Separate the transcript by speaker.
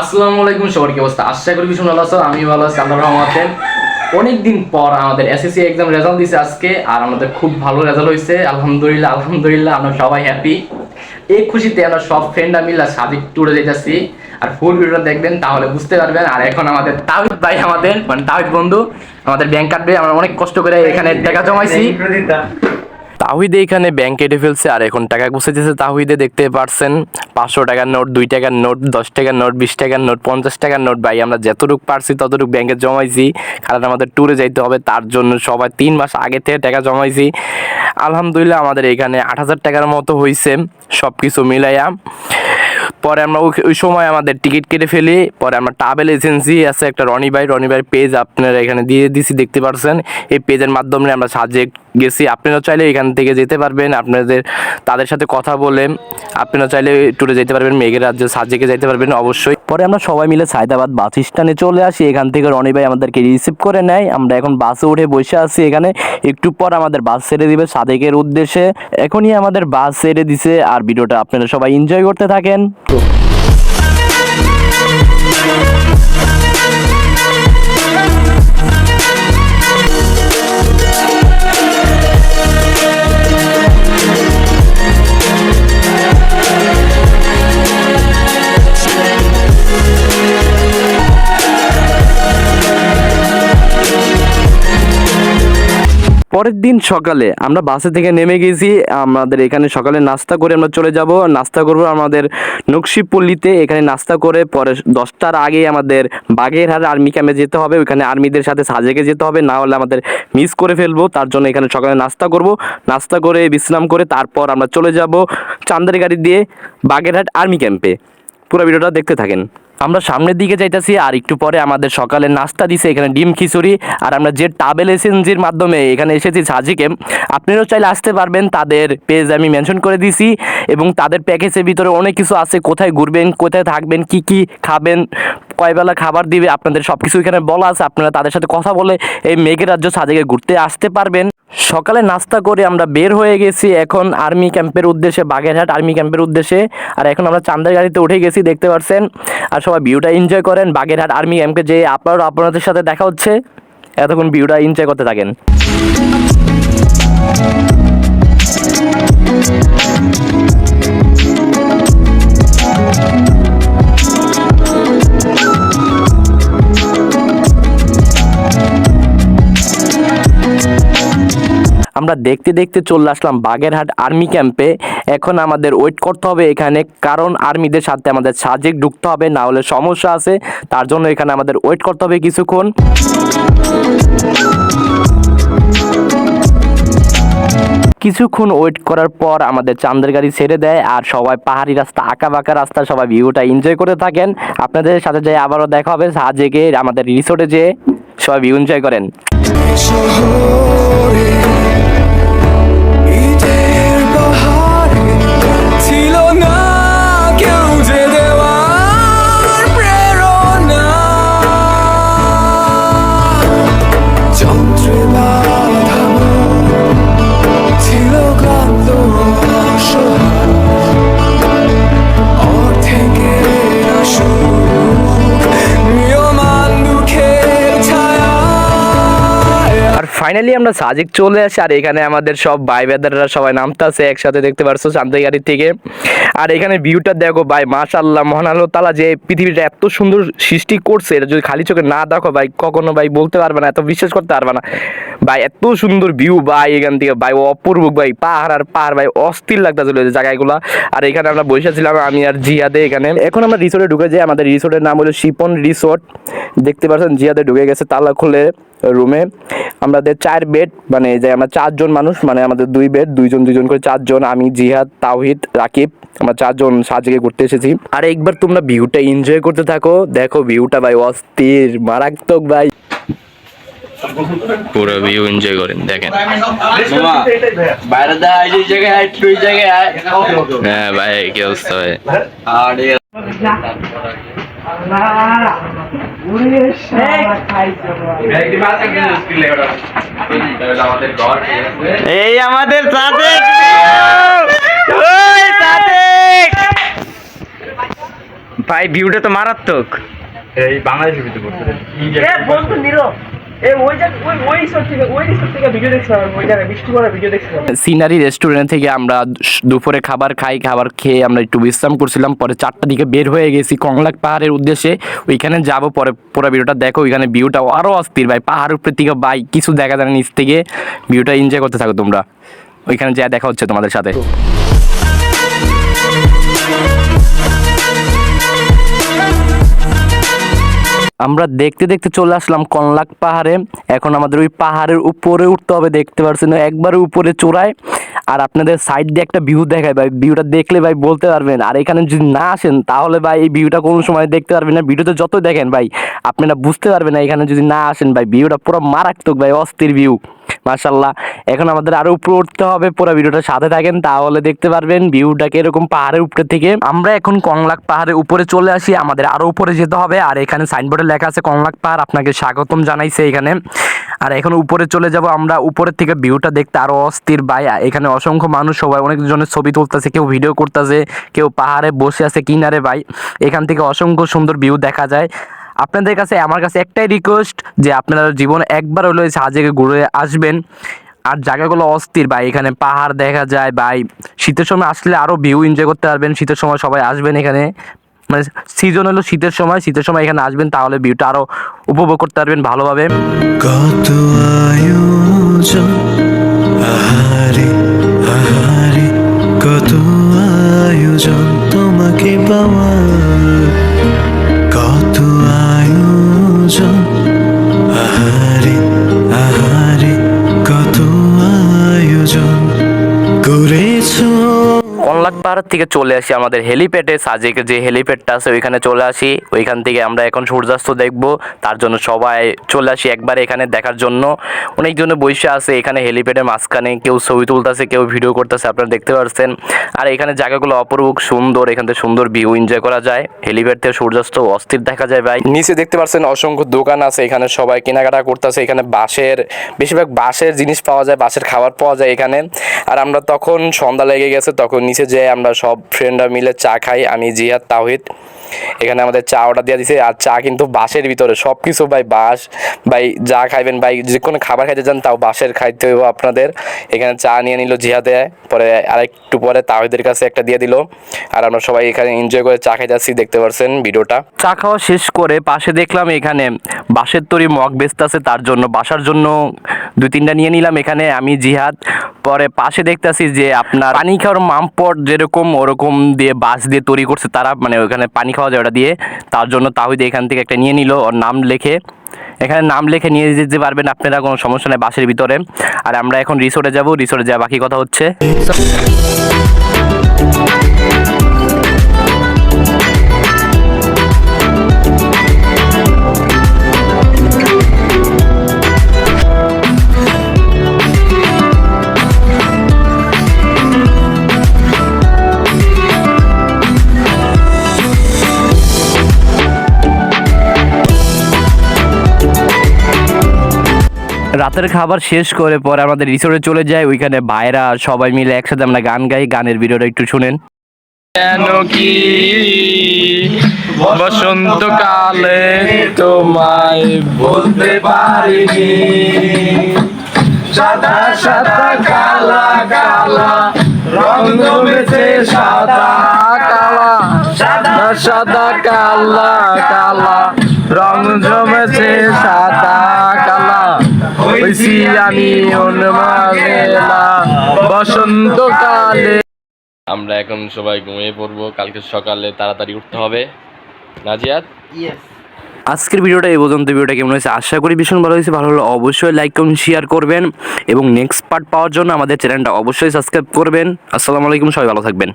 Speaker 1: আসসালামু আলাইকুম, সবার কি অবস্থা? আশা করি ভীষণ ভালো আছো আমি ভালো আছি আল্লাহ রহমতে। অনেকদিন পর আমাদের এসএসসি এক্সাম রেজাল্ট দিছে আজকে, আর আমাদের খুব ভালো রেজাল্ট হয়েছে আলহামদুলিল্লাহ আলহামদুলিল্লাহ, আমরা সবাই হ্যাপি এই খুশিতে আমরা সব ফ্রেন্ডরা মিলে সাদিক ট্যুরে যেতেছি আর ফুল ভিডিওটা দেখবেন, তাহলে বুঝতে পারবেন। আর এখন আমাদের তাহিদ ভাই আমাদের মানে তাহিদ বন্ধু, আমাদের ব্যাংক কাটবে আমরা অনেক কষ্ট করে এখানে টাকা জমাইছি। তাহিদে এখানে ব্যাংক কেটে ফেলছে, আর এখন টাকা গুছাইতেছে। তাহিদে দেখতে পারছেন, পাঁচশো টাকার নোট, দুই টাকার নোট, দশ টাকার নোট, বিশ টাকার নোট, পঞ্চাশ টাকার নোট। ভাই, আমরা যতটুকু পারছি, ততটুকু ব্যাংকে জমাইছি। কারণ আমাদের ট্যুরে যাইতে হবে, তার জন্য সবাই তিন মাস আগে থেকে টাকা জমাইছি। আলহামদুলিল্লাহ, আমাদের এখানে আট হাজার টাকার মতো হয়েছে সব কিছু মিলাইয়া। পরে আমরা ওই- সময় আমাদের টিকিট কেটে ফেলি। পরে আমরা ট্রাভেল এজেন্সি আছে, একটা রনি ভাই। রনি ভাইয়ের পেজ আপনারা এখানে দিয়ে দিছি, দেখতে পারছেন। এই পেজের মাধ্যমে আমরা সাজে গেছি। আপনারা চাইলে এখান থেকে যেতে পারবেন। আপনাদের, তাদের সাথে কথা বলে আপনারা চাইলে ট্যুরে যেতে পারবেন। মেঘের রাজ্যে সাজেকে যেতে পারবেন অবশ্যই। পরে আমরা সবাই মিলে সায়দাবাদ বাস স্ট্যান্ডে চলে আসি। এখান থেকে রনি ভাই আমাদেরকে রিসিভ করে নেয়। আমরা এখন বাসে উঠে বসে আছি এখানে। একটু পর আমাদের বাস ছেড়ে দিবে সাদেকের উদ্দেশ্যে। এখনই আমাদের বাস ছেড়ে দিছে আর ভিডিওটা আপনারা সবাই এনজয় করতে থাকেন। পরের দিন সকালে আমরা বাসে থেকে নেমে গেছি। আমাদের এখানে সকালে নাস্তা করে আমরা চলে যাব। নাস্তা করব আমাদের নকশিপল্লিতে। এখানে নাস্তা করে পরে দশটার আগে আমাদের বাগেরহাট আর্মি ক্যাম্পে যেতে হবে। ওইখানে আর্মিদের সাথে সাজেকে যেতে হবে। না হলে আমাদের মিস করে ফেলব। তার জন্য এখানে সকালে নাস্তা করব। নাস্তা করে বিশ্রাম করে তারপর আমরা চলে যাব চান্দের গাড়ি দিয়ে বাগেরহাট আর্মি ক্যাম্পে। পুরো ভিডিওটা দেখতে থাকেন। আমরা সামনের দিকে যাইতেছি আর একটু পরে আমাদের সকালে নাস্তা দিছে এখানে ডিম খিচুড়ি আর আমরা যে ট্রাভেল এজেন্সির মাধ্যমে এখানে এসেছি সাজিকে, আপনিও চাইলে আসতে পারবেন, তাদের পেজ আমি মেনশন করে দিছি এবং তাদের প্যাকেজের ভিতরে অনেক কিছু আছে, কোথায় ঘুরবেন, কোথায় থাকবেন, কি কি খাবেন কয়বেলা খাবার দিবে, আপনাদের সব কিছু এখানে বলা আছে, আপনারা তাদের সাথে কথা বলে এই মেঘের রাজ্য সাজেকে ঘুরতে আসতে পারবেন। সকালে নাস্তা করে আমরা বের হয়ে গেছি এখন আর্মি ক্যাম্পের উদ্দেশ্যে, বাগেরহাট আর্মি ক্যাম্পের উদ্দেশ্যে। আর এখন আমরা চান্দের গাড়িতে উঠে গেছি, দেখতে পাচ্ছেন আর সবাই ভিউটা এনজয় করেন, বাগেরহাট আর্মি ক্যাম্পে যে আপনারও আপনাদের সাথে দেখা হচ্ছে। এতক্ষণ ভিউটা এনজয় করতে থাকেন। আমরা দেখতে দেখতে চলে আসলাম বাগেরহাট আর্মি ক্যাম্পে। এখন আমাদের ওয়েট করতে হবে এখানে, কারণ আর্মিদের সাথে আমাদের সাজেক ঢুকতে হবে, না হলে সমস্যা আছে। তার জন্য এখানে আমাদের ওয়েট করতে হবে কিছুক্ষণ। কিছুক্ষণ ওয়েট করার পর আমাদের চান্দের গাড়ি ছেড়ে দেয়, আর সবাই পাহাড়ি রাস্তা আঁকা বাঁকা রাস্তা, সবাই ভিউটা এনজয় করে থাকেন। আপনাদের সাথে যাই আবারও দেখা হবে সাজেকে আমাদের রিসোর্টে যেয়ে সবাই ভিউ এনজয় করেন। ফাইনালি আমরা সাজিক চলে আসি, আর এখানে আমাদের সব ভাই বেদাররা সবাই নামতাছে, একসাথে দেখতে পারছ শান্তি গাড়ি থেকে। আর এখানে ভিউটা দেখো ভাই মাশাল্লাহ মহান আল্লাহ তালা যে পৃথিবীটা এত সুন্দর সৃষ্টি করছে, এটা যদি খালি চোখে না দেখো ভাই, কখনো ভাই বলতে পারবে না, এত বিশ্বাস করতে পারবে না। ভাই, এত সুন্দর ভিউ ভাই, এখান থেকে ভাই, অপূর্ব ভাই, পাহাড় আর পাহাড় ভাই, অস্থির লাগতেছিল যে জায়গাগুলো। আর এখানে আমরা বসেছিলাম আমি আর জিয়াদে এখানে। এখন আমরা রিসোর্টে ঢুকে যাই, আমাদের রিসোর্টের নাম হলো শিপন রিসোর্ট দেখতে পাচ্ছেন, জিয়াদে ঢুকে গেছে, তালা খুলে। রুমে। আমাদের চার বেড মানে যে আমরা চারজন মানুষ মানে আমাদের দুই বেড দুইজন দুইজন করে চারজন আমি জিহাদ তাওহিদ রাকিব আমরা চারজন সাজেকে ঘুরতে এসেছি। আর একবার তোমরা ভিউটা এনজয় করতে থাকো। দেখো ভিউটা ভাই অস্থির মারাত্মক ভাই। পুরো ভিউ এনজয় করেন দেখেন। হ্যাঁ ভাই কি অবস্থা ভাই?
Speaker 2: এই আমাদের
Speaker 3: ভাই ভিউটা তো মারাত্মক।
Speaker 2: এই বাংলাদেশের ভিতরে
Speaker 1: সিনারি রেস্টুরেন্ট থেকে আমরা দুপুরে খাবার খাই, খাবার খেয়ে আমরা একটু বিশ্রাম করছিলাম, পরে চারটার দিকে বের হয়ে গেছি কংলাক পাহাড়ের উদ্দেশ্যে। ওইখানে যাব, পরে পুরো ভিডিওটা দেখো, ওইখানে ভিউটা আরও অস্থির ভাই পাহাড় উপরে থেকে বাই কিছু দেখা যায় না, নিচ থেকে ভিউটা এনজয় করতে থাকো তোমরা। ওইখানে যা দেখা হচ্ছে তোমাদের সাথে। আমরা দেখতে দেখতে চলে আসলাম কনলাক পাহাড়ে। এখন আমাদের ওই পাহাড়ের উপরে উঠতে হবে, দেখতে পারছেন একবারে উপরে চূড়ায়। আর আপনাদের সাইড দিয়ে একটা ভিউ দেখায় ভাই। ভিউটা দেখলে ভাই বলতে পারবেন। আর এখানে যদি না আসেন, তাহলে ভাই এই ভিউটা কোনো সময় দেখতে পারবেন না। ভিডিওতে যতই দেখেন ভাই, আপনারা বুঝতে পারবেন না এখানে যদি না আসেন ভাই। ভিউটা পুরো মারাত্মক ভাই, অস্থির ভিউ মাশাল্লাহ এখন আমাদের আরও উপরে উঠতে হবে, পুরো ভিডিওটা সাথে থাকেন, তাহলে দেখতে পারবেন ভিউটা এরকম পাহাড়ের উপরে থেকে। আমরা এখন কংলাক পাহাড়ের উপরে চলে আসি, আমাদের আরও উপরে যেতে হবে, আর এখানে সাইনবোর্ডে লেখা আছে কংলাক পাহাড়, আপনাকে স্বাগতম জানাইছে এখানে। আর এখন উপরে চলে যাব আমরা, উপরের থেকে ভিউটা দেখতে আরও অস্থির ভাই। এখানে অসংখ্য মানুষ, সবাই অনেকজনের ছবি তুলতেছে, কেউ ভিডিও করতেছে, কেউ পাহাড়ে বসে আছে কিনারে ভাই। এখান থেকে অসংখ্য সুন্দর ভিউ দেখা যায়। আপনাদের কাছে, আমার কাছে একটাই রিকোয়েস্ট যে আপনারা জীবনে একবার হলো সাজেকে ঘুরে আসবেন। আর জায়গাগুলো অস্থির, ভাই। এখানে পাহাড় দেখা যায়, ভাই। শীতের সময় আসলে আরও ভিউ এনজয় করতে পারবেন। শীতের সময় সবাই আসবেন এখানে। মানে সিজন হলো শীতের সময়। শীতের সময় এখানে আসবেন, তাহলে ভিউটা আরও উপভোগ করতে পারবেন ভালোভাবে।
Speaker 4: কত আয়োজন তোমাকে পাওয়ার।
Speaker 1: থেকে চলে আসি আমাদের হেলিপ্যাডে সাজেকে যে হেলিপ্যাডটা আছে ওইখানে চলে আসি। ওইখান থেকে আমরা এখন সূর্যাস্ত দেখব। তার জন্য সবাই চলে আসি একবার এখানে দেখার জন্য। অনেকজন বসে আছে এখানে হেলিপ্যাডের মাঝখানে। কেউ ছবি তুলতেছে, কেউ ভিডিও করতেছে, আপনারা দেখতে পাচ্ছেন আর এখানে জায়গাগুলো অপরূপ, সুন্দর। এখান থেকে সুন্দর ভিউ এনজয় করা যায়। হেলিপ্যাড থেকে সূর্যাস্ত অস্থির দেখা যায় ভাই। নিচে দেখতে পাচ্ছেন অসংখ্য দোকান আছে। এখানে সবাই কেনাকাটা করতেছে। এখানে বাঁশের, বেশিরভাগ বাঁশের জিনিস পাওয়া যায়, বাঁশের খাবার পাওয়া যায় এখানে। আর আমরা তখন সন্ধ্যা লেগে গেছে, তখন নিচে যেয়ে আমরা সব ফ্রেন্ডরা মিলে চা খাই, আমি, জিয়াদ তাহিদ এখানে আমাদের চা অর্ডার দিয়ে দিছে, আর চা কিন্তু বাঁশের ভিতরে সব কিছু ভাই বাঁশ। ভাই যা খাইবেন, ভাই, যে কোনো খাবার খাইতে চান তাও বাঁশের খাইতে হইব আপনাদের। এখানে চা নিয়ে নিল জিহাদে পরে আরেকটু পরে তাহিদের কাছে একটা দিয়ে দিল। আর আমরা সবাই এখানে এনজয় করে চা খাইতে যাচ্ছি দেখতে পারছেন ভিডিওটা। চা খাওয়া শেষ করে পাশে দেখলাম এখানে বাঁশের তৈরি মগ বেস্ত আছে তার জন্য, বাসার জন্য দুই তিনটা নিয়ে নিলাম এখানে, আমি জিহাদ পরে পাশে দেখতেছি যে আপনার পানি খাওয়ার মামপট যেরকম, ওরকম দিয়ে বাস দিয়ে তৈরি করছে তারা মানে ওখানে পানি খাওয়া যায় ওটা দিয়ে। তার জন্য তাহিদ এখান থেকে একটা নিয়ে নিল, ওর নাম লেখে। এখানে নাম লেখে নিয়ে যেতে পারবেন আপনারা, কোনো সমস্যা নেই বাসের ভিতরে। আর আমরা এখন রিসোর্টে যাব রিসোর্টে যাওয়া বাকি কথা হচ্ছে। রাতের খাবার শেষ করে পরে আমাদের রিসোর্টে চলে যাই ওইখানে ভাইরা সবাই মিলে একসাথে আমরা গান গাই। গানের ভিডিওটা একটু শুনেন।
Speaker 3: কেন কি বসন্তকালে তোমায় বলতে পারিনি। সাদা সাদা, কালা কালা রং জমেছে সাদা, কালা। সাদা সাদা, কালা কালা। হইছি আমি উন্মাদেলা। বসন্তকালে আমরা এখন সবাই ঘুমিয়ে পড়ব কালকে সকালে তাড়াতাড়ি উঠতে হবে। নাজিয়াত?
Speaker 1: আজকের ভিডিওটা এই পর্যন্ত ভিডিওটা কেমন হয়েছে? আশা করি ভীষণ ভালো হয়েছে। ভালো হলে অবশ্যই লাইক কমেন্ট শেয়ার করবেন এবং নেক্সট পার্ট পাওয়ার জন্য আমাদের চ্যানেলটা অবশ্যই সাবস্ক্রাইব করবেন। আসসালামু আলাইকুম সবাই ভালো থাকবেন।